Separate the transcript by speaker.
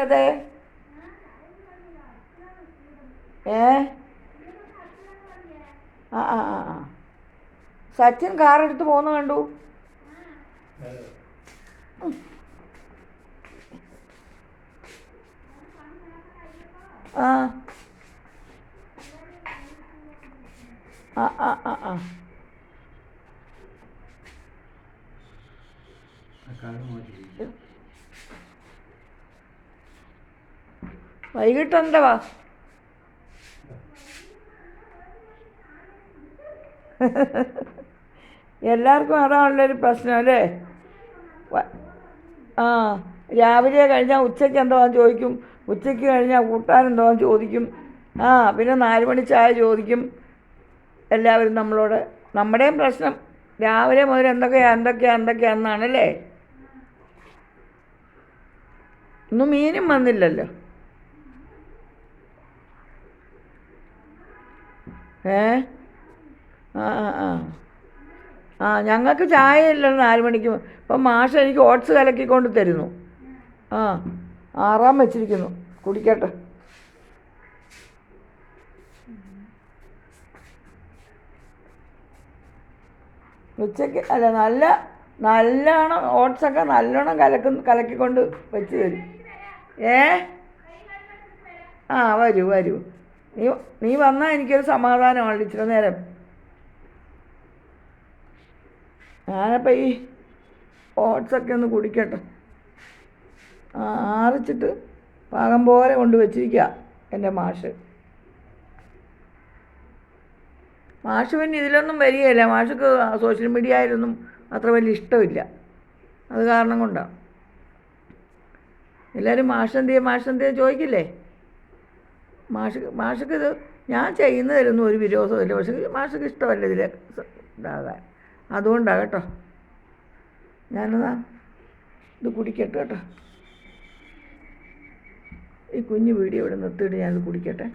Speaker 1: അതെ ഏ? ആ ആ ആ സച്ചിൻ കാർ എടുത്ത് പോകുന്ന കണ്ടു. ആ. ആ ആ ആ ആ. വൈകിട്ട് എന്തുവാ എല്ലാവർക്കും അതാണുള്ളൊരു പ്രശ്നം അല്ലേ? ആ രാവിലെ കഴിഞ്ഞാൽ ഉച്ചയ്ക്ക് എന്തോന്ന് ചോദിക്കും? ഉച്ചയ്ക്ക് കഴിഞ്ഞാൽ കൂട്ടാൻ എന്തോന്ന് ചോദിക്കും? ആ പിന്നെ നാല് മണി ചായ ചോദിക്കും. എല്ലാവരും നമ്മളോട്. നമ്മുടെയും പ്രശ്നം രാവിലെ മുതൽ എന്തൊക്കെയാ എന്തൊക്കെയാ എന്തൊക്കെയാണെന്നാണല്ലേ ഇന്ന് മീനും വന്നില്ലല്ലോ. ഏ? ആ ആ ആ. ആ ഞങ്ങൾക്ക് ചായ ഇല്ലല്ലോ നാല് മണിക്ക്. ഇപ്പം മാഷ് എനിക്ക് ഓട്സ് കലക്കിക്കൊണ്ട് തരുന്നു. ആ ആറാം വെച്ചിരിക്കുന്നു. കുടിക്കട്ടെ. ഉച്ചയ്ക്ക് അല്ല നല്ല നല്ലോണം ഓട്സൊക്കെ നല്ലോണം കലക്കുന്ന കലക്കിക്കൊണ്ട് വെച്ച് തരും. ഏ? ആ വരൂ വരൂ. നീ നീ വന്നാൽ എനിക്കൊരു സമാധാനമാണ് ഇച്ചിരി നേരം. ഞാനപ്പോൾ ഈ ഓട്സൊക്കെ ഒന്ന് കുടിക്കട്ടെ. ആറിച്ചിട്ട് പാകം പോലെ കൊണ്ട് വെച്ചിരിക്കുക എന്റെ മാഷ്. മാഷ് പിന്നെ ഇതിലൊന്നും വരികയില്ല. മാഷക്ക് സോഷ്യൽ മീഡിയയിലൊന്നും അത്ര വലിയ ഇഷ്ടമില്ല. അത് കാരണം കൊണ്ടാണ് എല്ലാവരും മാഷെന്തിയെ മാഷെന്തിയെ ചോദിക്കില്ലേ? മാഷ് മാഷക്ക് ഇത് ഞാൻ ചെയ്യുന്നതിലൊന്നും ഒരു വിരോധമില്ല പക്ഷേ മാഷക്ക് ഇഷ്ടമല്ല ഇതിൽ ഇതാകാൻ. അതുകൊണ്ടാണ് കേട്ടോ. ഞാനെന്നാ ഇത് കുടിക്കട്ടെ കേട്ടോ. ഈ കുഞ്ഞു വീഡിയോ ഇവിടെ നിർത്തിയിട്ട് ഞാനിത് കുടിക്കട്ടെ.